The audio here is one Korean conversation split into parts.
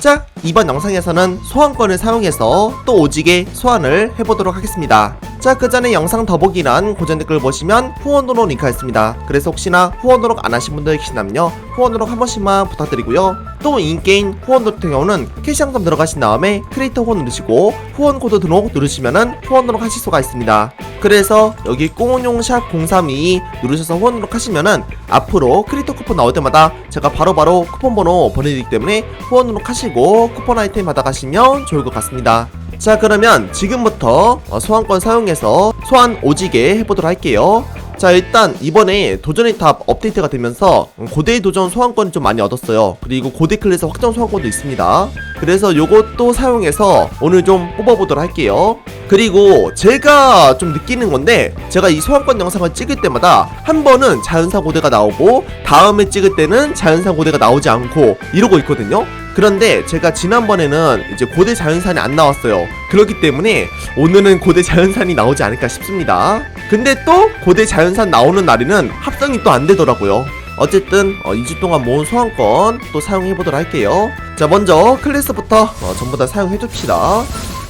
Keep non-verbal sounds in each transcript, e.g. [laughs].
자, 이번 영상에서는 소환권을 사용해서 또 오지게 소환을 해보도록 하겠습니다. 자, 그 전에 영상 더보기란 고정 댓글 보시면 후원 등록 링크가 있습니다. 그래서 혹시나 후원 등록 안 하신 분들 계시다면요. 후원 등록 한 번씩만 부탁드리고요. 또 인게임 후원 등록 같은 경우는 캐시 항점 들어가신 다음에 크리에이터 후원 누르시고 후원 코드 등록 누르시면은 후원 등록 하실 수가 있습니다. 그래서 여기 꽁용 샵 032 누르셔서 후원 등록 하시면은 앞으로 크리에이터 쿠폰 나올 때마다 제가 바로 바로 쿠폰 번호 보내드리기 때문에 후원 등록 하시고 쿠폰 아이템 받아가시면 좋을 것 같습니다. 자 그러면 지금부터 어, 소환권 사용해서 소환 오지게 해보도록 할게요. 자 일단 이번에 도전의 탑 업데이트가 되면서 고대의 도전 소환권을 좀 많이 얻었어요. 그리고 고대 클래스 확정 소환권도 있습니다. 그래서 요것도 사용해서 오늘 좀 뽑아보도록 할게요. 그리고 제가 좀 느끼는 건데 제가 이 소환권 영상을 찍을 때마다 한 번은 자연사 고대가 나오고 다음에 찍을 때는 자연사 고대가 나오지 않고 이러고 있거든요 그런데 제가 지난번에는 이제 고대 자연산이 안 나왔어요. 그렇기 때문에 오늘은 고대 자연산이 나오지 않을까 싶습니다. 근데 또 고대 자연산 나오는 날에는 합성이 또 안 되더라고요. 어쨌든 어, 2주 동안 모은 소환권 또 사용해 보도록 할게요. 자 먼저 클래스부터 어, 전부 다 사용해 줍시다.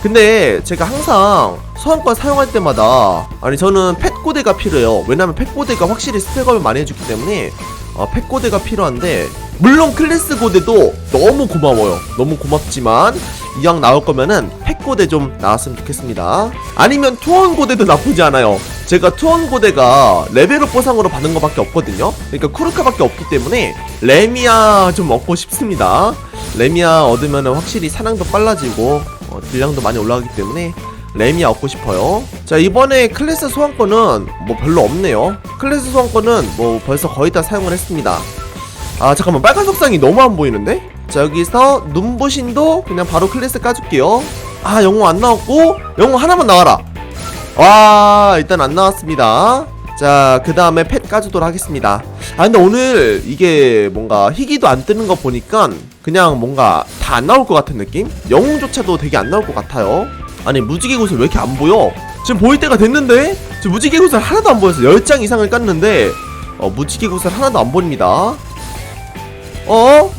근데 제가 항상 소환권 사용할 때마다 아니 저는 펫고대가 필요해요. 왜냐면 펫고대가 확실히 스펙업을 많이 해주기 때문에 어, 펫고대가 필요한데 물론 클래스 고대도 너무 고마워요. 너무 고맙지만 이왕 나올 거면은 펫고대 좀 나왔으면 좋겠습니다. 아니면 투원 고대도 나쁘지 않아요. 제가 투원 고대가 레벨업 보상으로 받는 것밖에 없거든요. 그러니까 쿠르카밖에 없기 때문에 레미아 좀 얻고 싶습니다. 레미아 얻으면 확실히 사냥도 빨라지고 어, 딜량도 많이 올라가기 때문에 레미아 얻고 싶어요. 자 이번에 클래스 소환권은 뭐 별로 없네요. 클래스 소환권은 뭐 벌써 거의 다 사용을 했습니다. 아 잠깐만 빨간 석상이 너무 안 보이는데? 자 여기서 눈부신도 그냥 바로 클래스 까줄게요. 아 영웅 안 나왔고 영웅 하나만 나와라. 와 일단 안 나왔습니다. 자 그 다음에 펫 까주도록 하겠습니다. 아 근데 오늘 이게 뭔가 희귀도 안 뜨는 거 보니까 그냥 뭔가 다 안 나올 것 같은 느낌? 영웅조차도 되게 안 나올 것 같아요. 아니 무지개 구슬 왜 이렇게 안 보여? 지금 보일 때가 됐는데 지금 무지개 구슬 하나도 안 보여서 10장 이상을 깠는데 어, 무지개 구슬 하나도 안 보입니다. 어?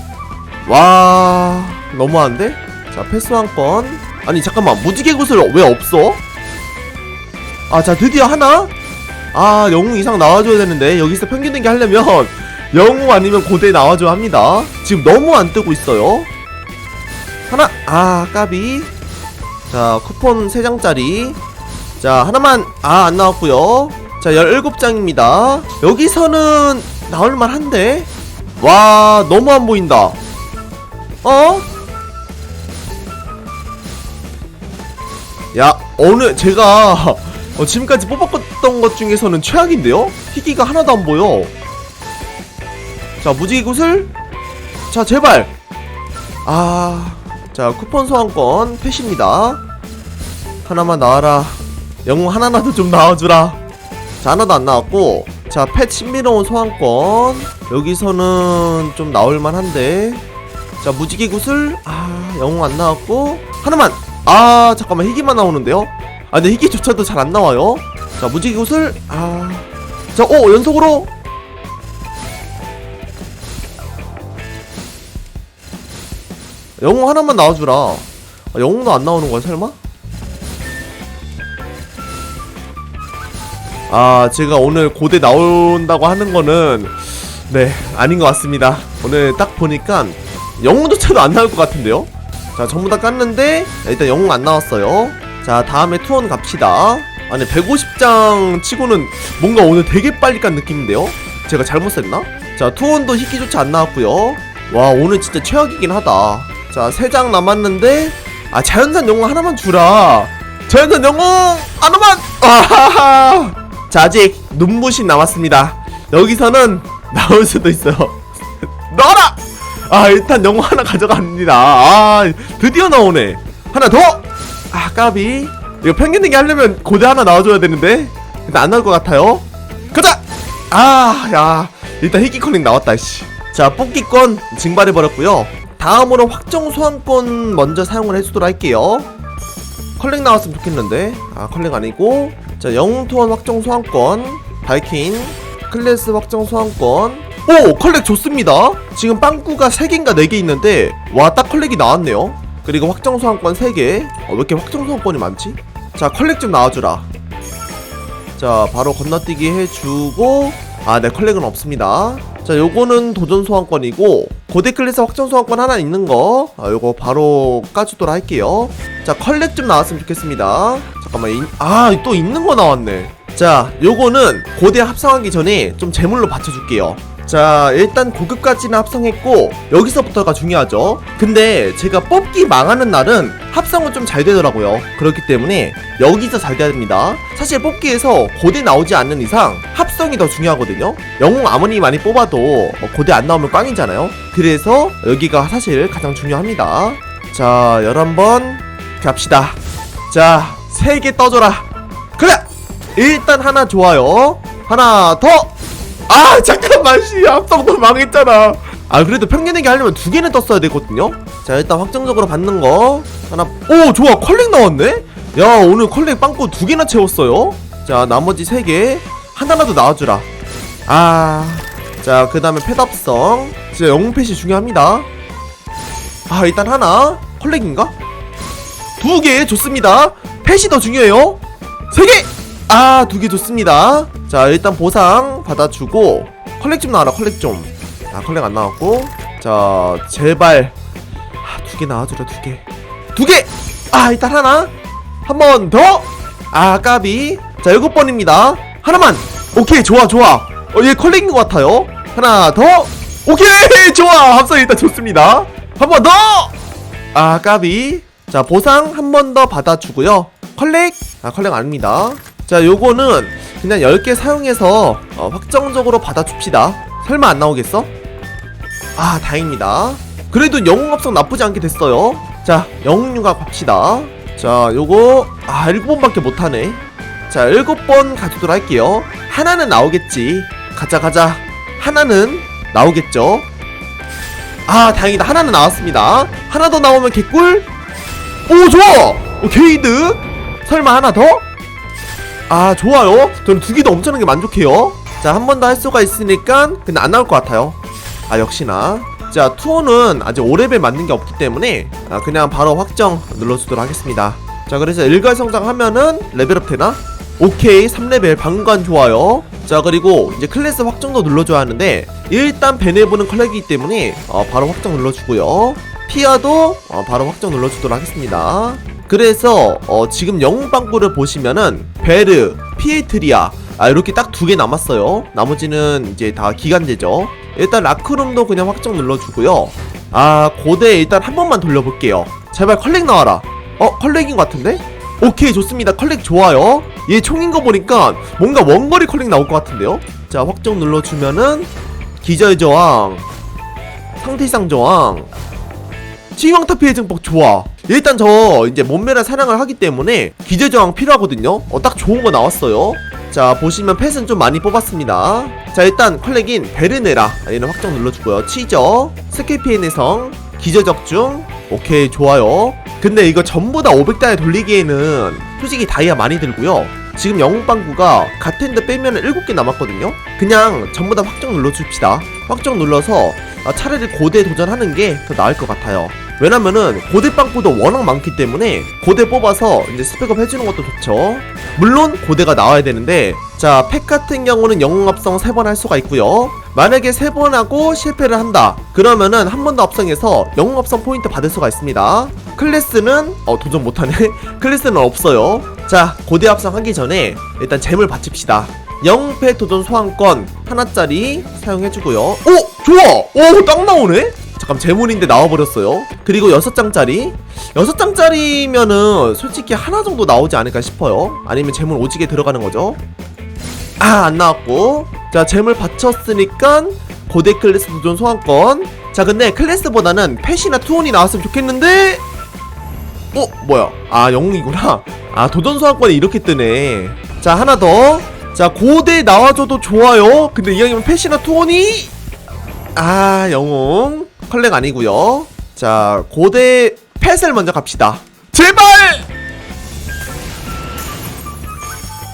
와 너무한데? 자 패스 한건 아니 잠깐만 무지개 구슬 왜 없어? 아 자 드디어 하나? 아 영웅 이상 나와줘야 되는데 여기서 평균 등기 하려면 영웅 아니면 고대 나와줘야 합니다. 지금 너무 안 뜨고 있어요. 하나 아 까비. 자 쿠폰 3장짜리. 자 하나만 아 안 나왔고요. 자 17장입니다. 여기서는 나올만 한데? 와 너무 안 보인다. 어? 야 어느 제가 [laughs] 어, 지금까지 뽑았던 것 중에서는 최악인데요? 희귀가 하나도 안 보여 자 무지개 구슬. 자 제발. 아자 쿠폰 소환권 패십니다. 하나만 나와라. 영웅 하나라도 좀 나와주라. 자 하나도 안 나왔고. 자펫 신비로운 소환권. 여기서는 좀 나올만 한데. 자 무지개 구슬. 아 영웅 안 나왔고. 하나만. 아 잠깐만. 희귀만 나오는데요? 아 근데 희귀조차도 잘 안 나와요. 자 무지개 구슬. 아자오 연속으로 영웅 하나만 나와주라. 아, 영웅도 안 나오는 거야 설마? 아 제가 오늘 고대 나온다고 하는 거는 네 아닌 것 같습니다. 오늘 딱 보니까 영웅조차도 안 나올 것 같은데요? 자 전부 다 깠는데 일단 영웅 안 나왔어요. 자 다음에 투원 갑시다. 아니 150장 치고는 뭔가 오늘 되게 빨리 깐 느낌인데요? 제가 잘못 셌나? 자 투원도 희귀조차 안 나왔고요. 와 오늘 진짜 최악이긴 하다 자 3장 남았는데 아 자연산 영웅 하나만 주라. 자연산 영웅 하나만! 아하하! 자 아직 눈부신 남았습니다. 여기서는 [laughs] 나올 수도 있어요 넣어라! [laughs] 아 일단 영웅 하나 가져갑니다. 아 드디어 나오네. 하나 더 아 까비. 이거 내기 하려면 고대 하나 나와줘야 되는데 일단 안 나올 것 같아요. 가자! 아 야. 일단 희귀 커넥 나왔다 씨 자 뽑기권 증발해버렸고요 다음으로 확정 소환권 먼저 사용을 해주도록 할게요. 컬렉 나왔으면 좋겠는데. 아 컬렉 아니고. 자 영웅 투원 확정 소환권 바이킨 클래스 확정 소환권. 오 컬렉 좋습니다. 지금 빵꾸가 3개인가 4개 있는데 와 딱 컬렉이 나왔네요. 그리고 확정 소환권 3개. 어, 왜 이렇게 확정 소환권이 많지? 자 컬렉 좀 나와주라. 자 바로 건너뛰기 해주고. 아네 컬렉은 없습니다. 자 요거는 도전 소환권이고 고대 클래스 확정 소환권 하나 있는 거. 아, 요거 바로 까주도록 할게요. 자 컬렉 좀 나왔으면 좋겠습니다. 잠깐만 아 또 있는 거 나왔네. 자 요거는 고대 합성하기 전에 좀 제물로 받쳐줄게요 자 일단 고급까지는 합성했고 여기서부터가 중요하죠. 근데 제가 뽑기 망하는 날은 합성은 좀 잘 되더라고요. 그렇기 때문에 여기서 잘 돼야 됩니다. 사실 뽑기에서 고대 나오지 않는 이상 합성이 더 중요하거든요. 영웅 아무리 많이 뽑아도 어, 고대 안 나오면 꽝이잖아요. 그래서 여기가 사실 가장 중요합니다. 자 11번 갑시다. 자 3개 떠줘라. 그래! 일단 하나 좋아요. 하나 더 아 잠깐만 씨. 합성도 망했잖아. 아 그래도 평균내기 하려면 두 개는 떴어야 되거든요? 자 일단 확정적으로 받는 거. 하나 오 좋아. 컬렉 나왔네? 야 오늘 컬렉 빵꾸 두 개나 채웠어요? 자 나머지 세 개 하나라도 나와주라. 아자 그 다음에 펫업성. 진짜 영웅 펫이 중요합니다. 아 일단 하나. 컬렉인가? 두 개 좋습니다. 펫이 더 중요해요. 세 개 아 두 개 좋습니다 자 일단 보상 받아주고 컬렉 좀 나와라 컬렉 좀아 컬렉 안 나왔고. 자 제발. 아, 두 개 나와주라 두개두 개! 아 일단 하나. 한 번 더! 아 까비. 자 일곱 번입니다. 하나만. 오케이 좋아 좋아. 어얘 컬렉인 것 같아요. 하나 더. 오케이 [laughs] 좋아. 합성 일단 좋습니다. 한 번 더! 아 까비. 자 보상 한 번 더 받아주고요. 컬렉? 아 컬렉 아닙니다 자 요거는 그냥 10개 사용해서 어, 확정적으로 받아줍시다. 설마 안 나오겠어? 아 다행입니다. 그래도 영웅 합성 나쁘지 않게 됐어요. 자 영웅 융합 합시다. 자 요거 아 7번밖에 못하네. 자 7번 가주도록 할게요. 하나는 나오겠지. 가자 가자. 하나는 나오겠죠. 아 다행이다. 하나는 나왔습니다. 하나 더 나오면 개꿀? 오 좋아! 오 게이드? 설마 하나 더? 아 좋아요. 저는 두 개도 엄청나게 만족해요. 자 한 번 더 할 수가 있으니까 근데 안 나올 것 같아요. 아 역시나. 자 투어는 아직 5레벨 맞는 게 없기 때문에 아, 그냥 바로 확정 눌러주도록 하겠습니다. 자 그래서 일괄성장 하면은 레벨업 되나? 오케이 3레벨 방관 좋아요. 자 그리고 이제 클래스 확정도 눌러줘야 하는데 일단 베네보는 컬렉이기 때문에 어, 바로 확정 눌러주고요. 피아도 어, 바로 확정 눌러주도록 하겠습니다 그래서 어, 지금 영웅 빵꾸를 보시면은 베르, 피에트리아 아 이렇게 딱 두 개 남았어요. 나머지는 이제 다 기간제죠. 일단 라크룸도 그냥 확정 눌러주고요. 아 고대 일단 한 번만 돌려볼게요. 제발 컬렉 나와라. 어 컬렉인 것 같은데? 오케이 좋습니다. 컬렉 좋아요. 얘 총인 거 보니까 뭔가 원거리 컬렉 나올 것 같은데요? 자 확정 눌러주면은 기절 저항 상태 이상 저항 치명타 피해 증폭 좋아 일단 저 이제 몸매랑 사냥을 하기 때문에 기절 저항 필요하거든요. 어 딱 좋은 거 나왔어요. 자 보시면 펫은 좀 많이 뽑았습니다. 자 일단 컬렉인 베르네라 얘는 확정 눌러주고요. 치저 스킬 피해 내성 기절 적중. 오케이 좋아요. 근데 이거 전부 다 500단에 돌리기에는 솔직히 다이아 많이 들고요. 지금 영웅빵구가 가텐드 빼면 7개 남았거든요. 그냥 전부 다 확정 눌러줍시다. 확정 눌러서 아, 차라리 고대 도전하는 게 더 나을 것 같아요 왜냐면은 고대 빵꾸도 워낙 많기 때문에 고대 뽑아서 이제 스펙업 해주는 것도 좋죠. 물론 고대가 나와야 되는데 자 팩 같은 경우는 영웅 합성 3번 할 수가 있고요. 만약에 3번 하고 실패를 한다. 그러면은 한 번 더 합성해서 영웅 합성 포인트 받을 수가 있습니다. 클래스는 어 도전 못하네. [laughs] 클래스는 없어요. 자 고대 합성 하기 전에 일단 잼을 받칩시다. 영패 도전 소환권 하나짜리 사용해주고요. 오! 좋아! 오 딱 나오네 잠깐 재물인데 나와버렸어요. 그리고 6장짜리? 6장짜리면은 솔직히 하나 정도 나오지 않을까 싶어요. 아니면 재물 오지게 들어가는 거죠? 아 안 나왔고. 자 재물 받쳤으니까 고대 클래스 도전 소환권. 자 근데 클래스보다는 펫이나 투혼이 나왔으면 좋겠는데? 어 뭐야? 아 영웅이구나. 아 도전 소환권이 이렇게 뜨네. 자 하나 더자 고대 나와줘도 좋아요. 근데 이왕이면 펫이나 투혼이? 아 영웅 컬렉 아니고요 자 고대 펫을 먼저 갑시다 제발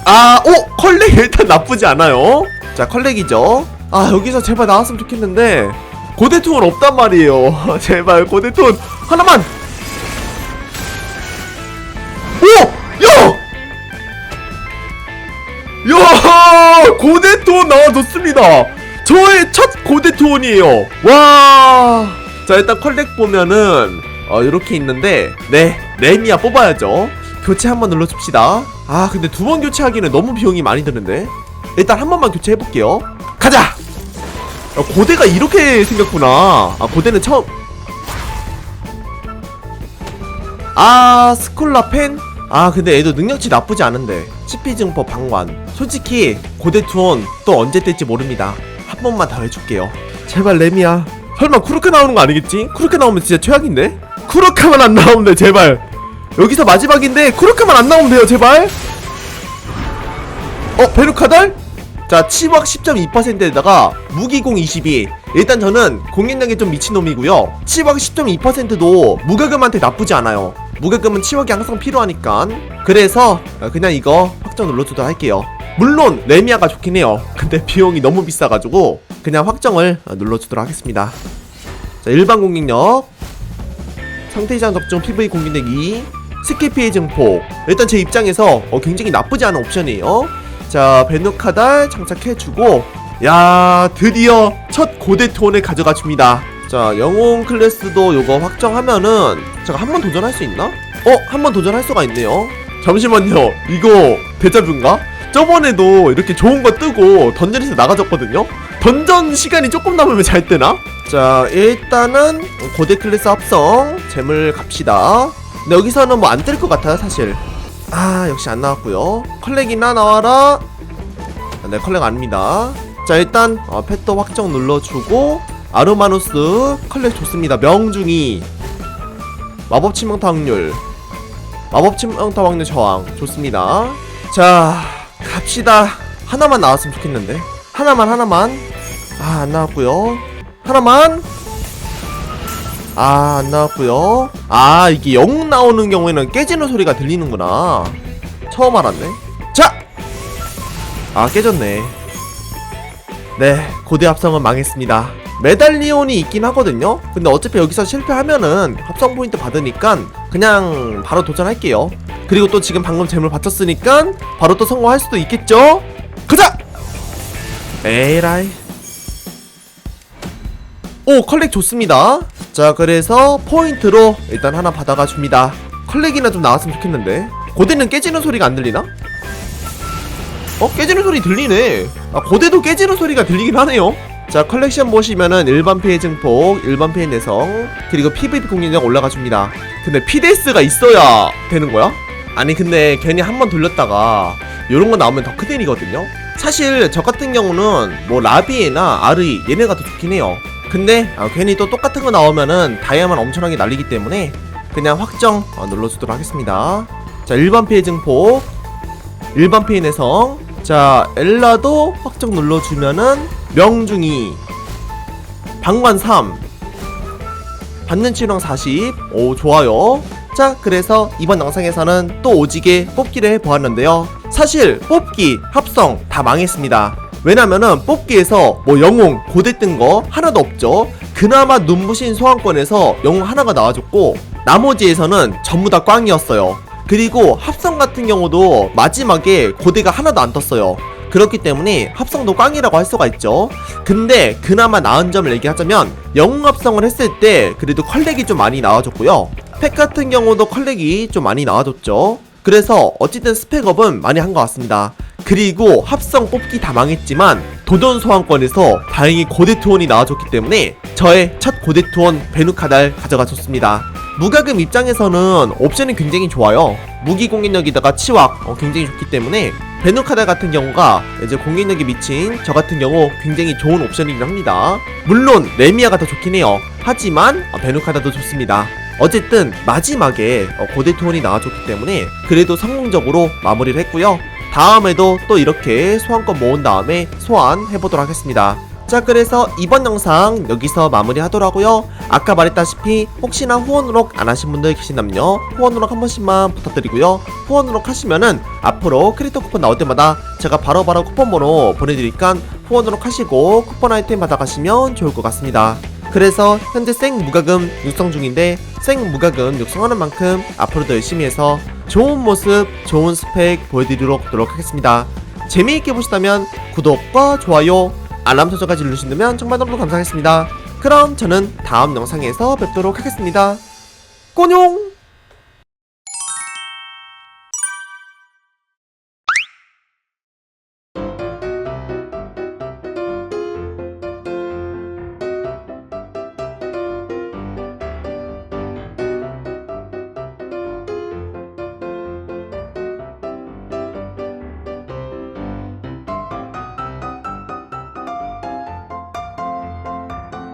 아, 오! 컬렉 일단 나쁘지 않아요. 자, 컬렉이죠. 아 여기서 제발 나왔으면 좋겠는데 고대통은 없단 말이에요 [laughs] 제발 고대통 하나만 오! 야! 야! 고대톤 나와줬습니다. 저의 첫 고대톤이에요. 와! 자, 일단 컬렉 보면은, 어, 이렇게 있는데, 네, 레미아 뽑아야죠. 교체 한번 눌러줍시다. 아, 근데 두 번 교체하기는 너무 비용이 많이 드는데. 일단 한 번만 교체해볼게요. 가자! 어, 고대가 이렇게 생겼구나. 아, 고대는 처음. 아, 스콜라 펜? 아, 근데 얘도 능력치 나쁘지 않은데. 증폭 방관. 솔직히, 고대투원 또 언제 뜰지 모릅니다. 한 번만 더 해줄게요. 제발, 레미야. 설마 쿠르크 나오는 거 아니겠지? 쿠르크 나오면 진짜 최악인데? 쿠르크만 안 나오면 돼, 제발. 여기서 마지막인데, 쿠르크만 안 나오면 돼요, 제발. 어, 베르카달? 자, 치확 10.2%에다가 무기공 22. 일단 저는 공격력이 좀 미친놈이고요. 치확 10.2%도 무가금한테 나쁘지 않아요. 무가금은 치확이 항상 필요하니까. 그래서 그냥 이거 확정 눌러주도록 할게요. 물론 레미아가 좋긴 해요. [laughs] 근데 비용이 너무 비싸가지고 그냥 확정을 눌러주도록 하겠습니다. 자, 일반 공격력, 상태 이상 적중 PV 공격력 2, 스킬 피해 증폭. 일단 제 입장에서 어, 굉장히 나쁘지 않은 옵션이에요. 자, 베누카달 장착해주고, 야, 드디어 첫 고대톤을 가져가 줍니다. 자, 영웅 클래스도 요거 확정하면은, 제가 한 번 도전할 수 있나? 어, 한 번 도전할 수가 있네요. 잠시만요. 이거 대자뷰인가? 저번에도 이렇게 좋은 거 뜨고 던전에서 나가졌거든요? 던전 시간이 조금 남으면 잘 뜨나? 자, 일단은 고대 클래스 합성, 재물 갑시다. 근데 여기서는 뭐 안 뜰 것 같아요, 사실. 아 역시 안 나왔고요 컬렉이나 나와라 아, 네 컬렉 아닙니다 자 일단 어, 펫도 확정 눌러주고 아르마누스 컬렉 좋습니다 명중이 마법 치명타 확률 마법 치명타 확률 저항 좋습니다 자 갑시다 하나만 나왔으면 좋겠는데 하나만 하나만 아 안 나왔고요 하나만 아, 안 나왔고요. 아, 이게 영웅 나오는 경우에는 깨지는 소리가 들리는구나. 처음 알았네. 자! 아, 깨졌네. 네, 고대 합성은 망했습니다. 메달리온이 있긴 하거든요. 근데 어차피 여기서 실패하면은 합성 포인트 받으니까 그냥 바로 도전할게요. 그리고 또 지금 방금 재물 받쳤으니까 바로 또 성공할 수도 있겠죠? 가자! 에라이. 오, 컬렉 좋습니다. 자 그래서 포인트로 일단 하나 받아가 줍니다 컬렉이나 좀 나왔으면 좋겠는데 고대는 깨지는 소리가 안 들리나? 어? 깨지는 소리 들리네 아 고대도 깨지는 소리가 들리긴 하네요 자 컬렉션 보시면은 일반 피해 증폭 일반 피해 내성 그리고 PVP 공격력 올라가 줍니다 근데 피데스가 있어야 되는 거야? 아니 근데 괜히 한 번 돌렸다가 요런 거 나오면 더 크덴이거든요 사실 저 같은 경우는 뭐 라비에나 아르이 얘네가 더 좋긴 해요 근데 아, 괜히 또 똑같은 거 나오면은 다이아만 엄청나게 날리기 때문에 그냥 확정 어, 눌러주도록 하겠습니다. 자 일반 피해 증폭, 일반 피해 내성. 자 엘라도 확정 눌러주면은 명중이 방관 3 받는 치유량 40. 오 좋아요. 자 그래서 이번 영상에서는 또 오지게 뽑기를 해보았는데요. 사실 뽑기, 합성 다 망했습니다. 왜냐면은 뽑기에서 뭐 영웅 고대 뜬 거 하나도 없죠. 그나마 눈부신 소환권에서 영웅 하나가 나와줬고 나머지에서는 전부 다 꽝이었어요. 그리고 합성 같은 경우도 마지막에 고대가 하나도 안 떴어요. 그렇기 때문에 합성도 꽝이라고 할 수가 있죠. 근데 그나마 나은 점을 얘기하자면 영웅 합성을 했을 때 그래도 컬렉이 좀 많이 나와줬고요. 팩 같은 경우도 컬렉이 좀 많이 나와줬죠. 그래서 어쨌든 스펙업은 많이 한 것 같습니다. 그리고 합성 뽑기 다 망했지만 도전 소환권에서 다행히 고대 투원이 나와줬기 때문에 저의 첫 고대 투원 베누카달 가져가 줬습니다. 무가금 입장에서는 옵션이 굉장히 좋아요. 무기 공격력에다가 치확 어, 굉장히 좋기 때문에 베누카달 같은 경우가 이제 공격력이 미친 저 같은 경우 굉장히 좋은 옵션이긴 합니다. 물론 레미아가 더 좋긴 해요. 하지만 어, 베누카달도 좋습니다. 어쨌든 마지막에 어, 고대 투원이 나와줬기 때문에 그래도 성공적으로 마무리를 했고요. 다음에도 또 이렇게 소환권 모은 다음에 소환해보도록 하겠습니다. 자 그래서 이번 영상 여기서 마무리하도록 하고요 아까 말했다시피 혹시나 후원으록 안 하신 분들 계신다면요 후원으록 한 번씩만 부탁드리고요 후원으록 하시면은 앞으로 크리터 쿠폰 나올 때마다 제가 바로바로 쿠폰 번호 보내드리니까 후원으로 하시고 쿠폰 아이템 받아가시면 좋을 것 같습니다. 그래서 현재 생 무과금 육성 중인데 생 무과금 육성하는 만큼 앞으로도 열심히 해서 좋은 모습, 좋은 스펙 보여드리도록 노력하겠습니다. 재미있게 보시다면 구독과 좋아요, 알람 설정까지 누르신다면 정말 너무 감사하겠습니다. 그럼 저는 다음 영상에서 뵙도록 하겠습니다. 꼬뇽!